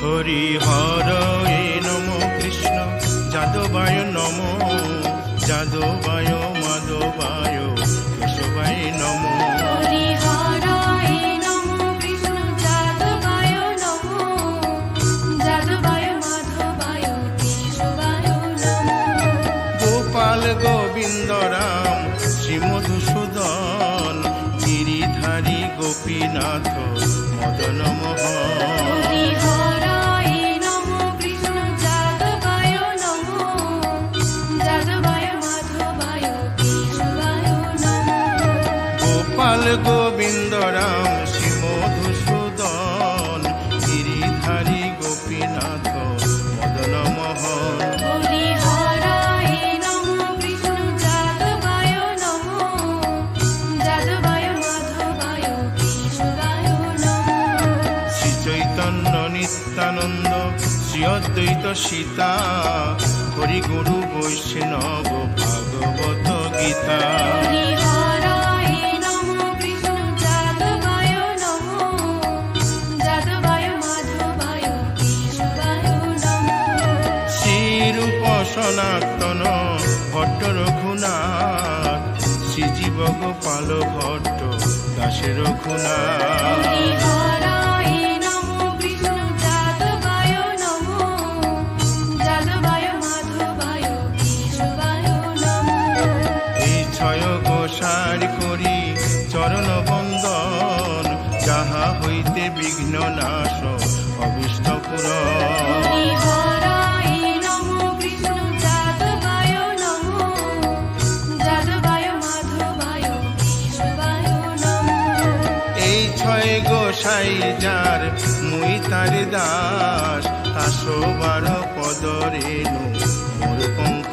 হরি হর এ নম কৃষ্ণ যাদবায় নম। যাদবায় মাধবায় কেশবায় নম। গোপাল গোবিন্দ রাম শ্রী মধুসূদন গিরিধারী গোপীনাথ মদন মোহন গোবিন্দ রাম শ্রী মধুসূদন গিরিধারী গোপীনাথ মদন মোহন। শ্রী চৈতন্য নিত্যানন্দ শ্রী অদ্বৈত সীতা হরি গুরু বৈষ্ণব সনাতন ভট্ট রঘুনাথ। শ্রীজীব গোপাল ভট্ট দাসে রঘুনাথ। গোসার করি চরণ বন্দন যাহা হইতে বিঘ্ন নাশ অবিষ্ট পুরন। গোসাই যার মুই তার দাস তাসবার পদরেণু মোর পঙ্ক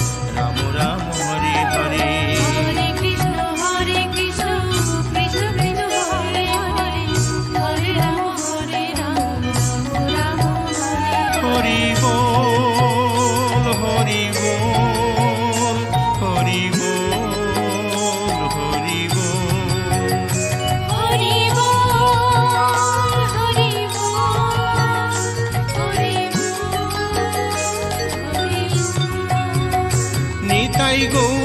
go.